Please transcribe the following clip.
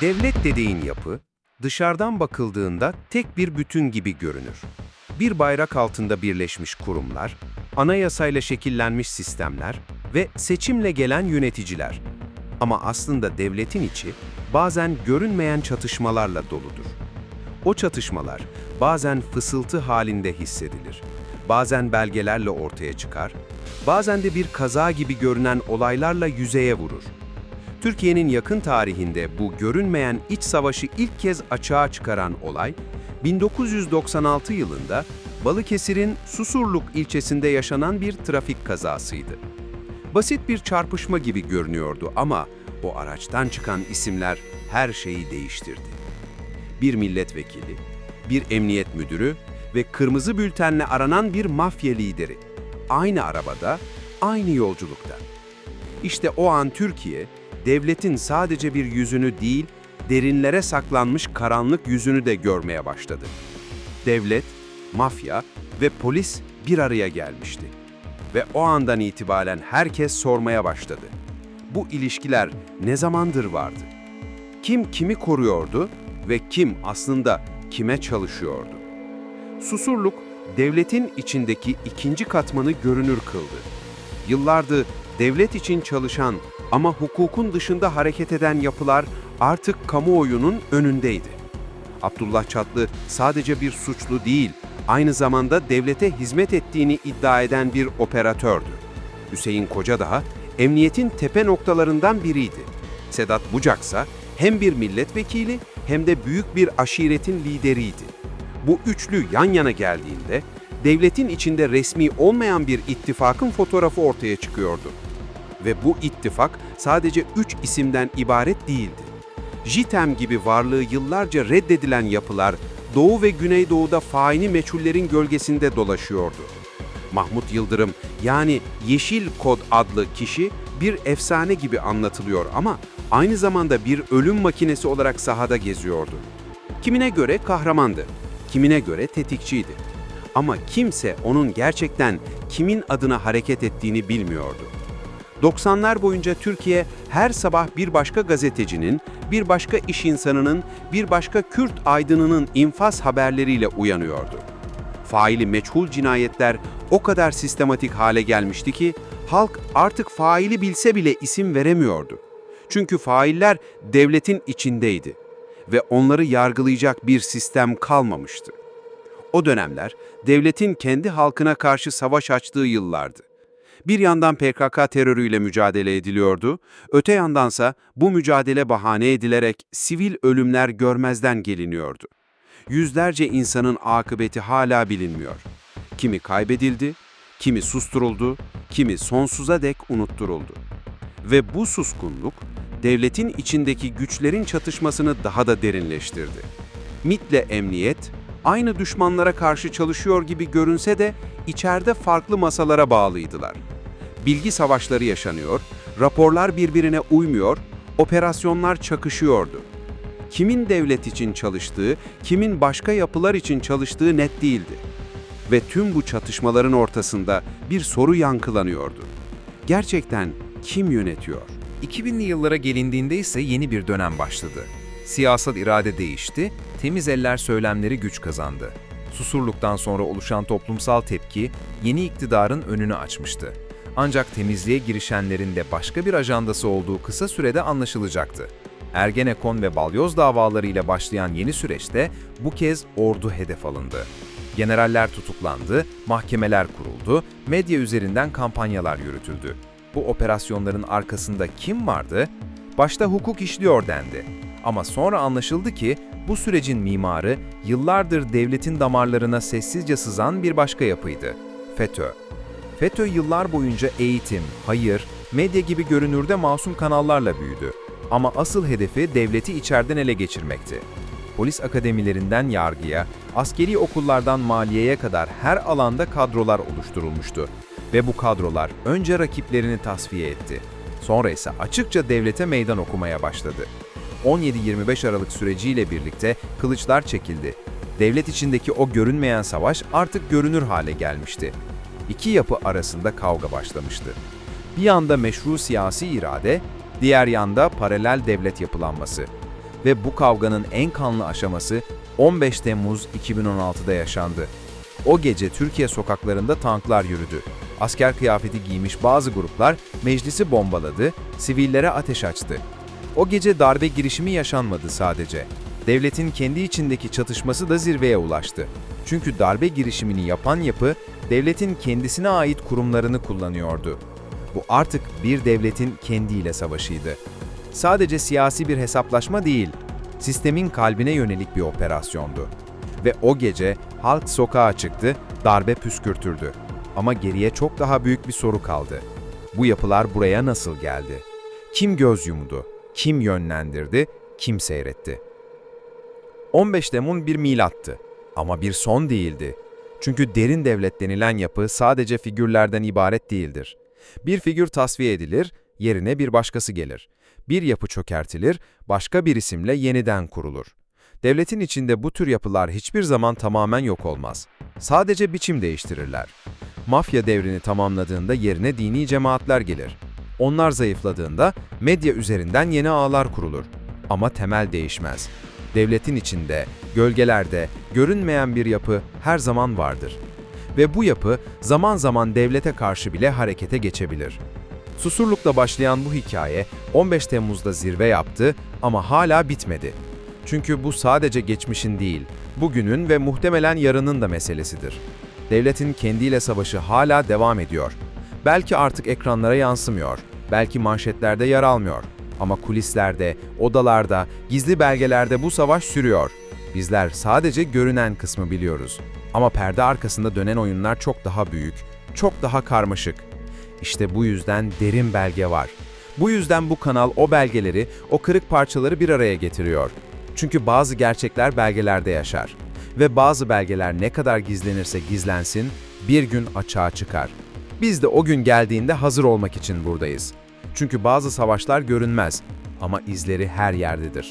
Devlet dediğin yapı, dışarıdan bakıldığında tek bir bütün gibi görünür. Bir bayrak altında birleşmiş kurumlar, anayasayla şekillenmiş sistemler ve seçimle gelen yöneticiler. Ama aslında devletin içi bazen görünmeyen çatışmalarla doludur. O çatışmalar bazen fısıltı halinde hissedilir, bazen belgelerle ortaya çıkar, bazen de bir kaza gibi görünen olaylarla yüzeye vurur. Türkiye'nin yakın tarihinde bu görünmeyen iç savaşı ilk kez açığa çıkaran olay, 1996 yılında Balıkesir'in Susurluk ilçesinde yaşanan bir trafik kazasıydı. Basit bir çarpışma gibi görünüyordu ama o araçtan çıkan isimler her şeyi değiştirdi. Bir milletvekili, bir emniyet müdürü ve kırmızı bültenle aranan bir mafya lideri. Aynı arabada, aynı yolculukta. İşte o an Türkiye, devletin sadece bir yüzünü değil, derinlere saklanmış karanlık yüzünü de görmeye başladı. Devlet, mafya ve polis bir araya gelmişti. Ve o andan itibaren herkes sormaya başladı. Bu ilişkiler ne zamandır vardı? Kim kimi koruyordu ve kim aslında kime çalışıyordu? Susurluk, devletin içindeki ikinci katmanı görünür kıldı. Yıllardır devlet için çalışan ama hukukun dışında hareket eden yapılar artık kamuoyunun önündeydi. Abdullah Çatlı sadece bir suçlu değil, aynı zamanda devlete hizmet ettiğini iddia eden bir operatördü. Hüseyin Kocadağ, emniyetin tepe noktalarından biriydi. Sedat Bucaksa hem bir milletvekili hem de büyük bir aşiretin lideriydi. Bu üçlü yan yana geldiğinde devletin içinde resmi olmayan bir ittifakın fotoğrafı ortaya çıkıyordu. Ve bu ittifak sadece üç isimden ibaret değildi. JITEM gibi varlığı yıllarca reddedilen yapılar Doğu ve Güneydoğu'da faini meçhullerin gölgesinde dolaşıyordu. Mahmut Yıldırım yani Yeşil Kod adlı kişi bir efsane gibi anlatılıyor ama aynı zamanda bir ölüm makinesi olarak sahada geziyordu. Kimine göre kahramandı, kimine göre tetikçiydi. Ama kimse onun gerçekten kimin adına hareket ettiğini bilmiyordu. 90'lar boyunca Türkiye her sabah bir başka gazetecinin, bir başka iş insanının, bir başka Kürt aydınının infaz haberleriyle uyanıyordu. Faili meçhul cinayetler o kadar sistematik hale gelmişti ki halk artık faili bilse bile isim veremiyordu. Çünkü failler devletin içindeydi ve onları yargılayacak bir sistem kalmamıştı. O dönemler devletin kendi halkına karşı savaş açtığı yıllardı. Bir yandan PKK terörüyle mücadele ediliyordu, öte yandansa bu mücadele bahane edilerek sivil ölümler görmezden geliniyordu. Yüzlerce insanın akıbeti hala bilinmiyor. Kimi kaybedildi, kimi susturuldu, kimi sonsuza dek unutturuldu. Ve bu suskunluk, devletin içindeki güçlerin çatışmasını daha da derinleştirdi. MIT'le emniyet, aynı düşmanlara karşı çalışıyor gibi görünse de içeride farklı masalara bağlıydılar. Bilgi savaşları yaşanıyor, raporlar birbirine uymuyor, operasyonlar çakışıyordu. Kimin devlet için çalıştığı, kimin başka yapılar için çalıştığı net değildi. Ve tüm bu çatışmaların ortasında bir soru yankılanıyordu. Gerçekten kim yönetiyor? 2000'li yıllara gelindiğinde ise yeni bir dönem başladı. Siyasal irade değişti, temiz eller söylemleri güç kazandı. Susurluktan sonra oluşan toplumsal tepki yeni iktidarın önünü açmıştı. Ancak temizliğe girişenlerin de başka bir ajandası olduğu kısa sürede anlaşılacaktı. Ergenekon ve balyoz davalarıyla başlayan yeni süreçte bu kez ordu hedef alındı. Generaller tutuklandı, mahkemeler kuruldu, medya üzerinden kampanyalar yürütüldü. Bu operasyonların arkasında kim vardı? Başta hukuk işliyor dendi. Ama sonra anlaşıldı ki bu sürecin mimarı yıllardır devletin damarlarına sessizce sızan bir başka yapıydı. FETÖ. FETÖ yıllar boyunca eğitim, hayır, medya gibi görünürde masum kanallarla büyüdü. Ama asıl hedefi devleti içeriden ele geçirmekti. Polis akademilerinden yargıya, askeri okullardan maliyeye kadar her alanda kadrolar oluşturulmuştu. Ve bu kadrolar önce rakiplerini tasfiye etti. Sonra ise açıkça devlete meydan okumaya başladı. 17-25 Aralık süreciyle birlikte kılıçlar çekildi. Devlet içindeki o görünmeyen savaş artık görünür hale gelmişti. İki yapı arasında kavga başlamıştı. Bir yanda meşru siyasi irade, diğer yanda paralel devlet yapılanması. Ve bu kavganın en kanlı aşaması 15 Temmuz 2016'da yaşandı. O gece Türkiye sokaklarında tanklar yürüdü. Asker kıyafeti giymiş bazı gruplar meclisi bombaladı, sivillere ateş açtı. O gece darbe girişimi yaşanmadı sadece. Devletin kendi içindeki çatışması da zirveye ulaştı. Çünkü darbe girişimini yapan yapı, devletin kendisine ait kurumlarını kullanıyordu. Bu artık bir devletin kendiyle savaşıydı. Sadece siyasi bir hesaplaşma değil, sistemin kalbine yönelik bir operasyondu. Ve o gece halk sokağa çıktı, darbe püskürtürdü. Ama geriye çok daha büyük bir soru kaldı. Bu yapılar buraya nasıl geldi? Kim göz yumdu? Kim yönlendirdi? Kim seyretti? 15 Temmuz bir milattı. Ama bir son değildi. Çünkü derin devlet denilen yapı sadece figürlerden ibaret değildir. Bir figür tasfiye edilir, yerine bir başkası gelir. Bir yapı çökertilir, başka bir isimle yeniden kurulur. Devletin içinde bu tür yapılar hiçbir zaman tamamen yok olmaz. Sadece biçim değiştirirler. Mafya devrini tamamladığında yerine dini cemaatler gelir. Onlar zayıfladığında medya üzerinden yeni ağlar kurulur. Ama temel değişmez. Devletin içinde, gölgelerde, görünmeyen bir yapı her zaman vardır. Ve bu yapı zaman zaman devlete karşı bile harekete geçebilir. Susurluk'la başlayan bu hikaye 15 Temmuz'da zirve yaptı ama hala bitmedi. Çünkü bu sadece geçmişin değil, bugünün ve muhtemelen yarının da meselesidir. Devletin kendiyle savaşı hala devam ediyor. Belki artık ekranlara yansımıyor, belki manşetlerde yer almıyor. Ama kulislerde, odalarda, gizli belgelerde bu savaş sürüyor. Bizler sadece görünen kısmı biliyoruz. Ama perde arkasında dönen oyunlar çok daha büyük, çok daha karmaşık. İşte bu yüzden derin belge var. Bu yüzden bu kanal o belgeleri, o kırık parçaları bir araya getiriyor. Çünkü bazı gerçekler belgelerde yaşar. Ve bazı belgeler ne kadar gizlenirse gizlensin, bir gün açığa çıkar. Biz de o gün geldiğinde hazır olmak için buradayız. Çünkü bazı savaşlar görünmez ama izleri her yerdedir.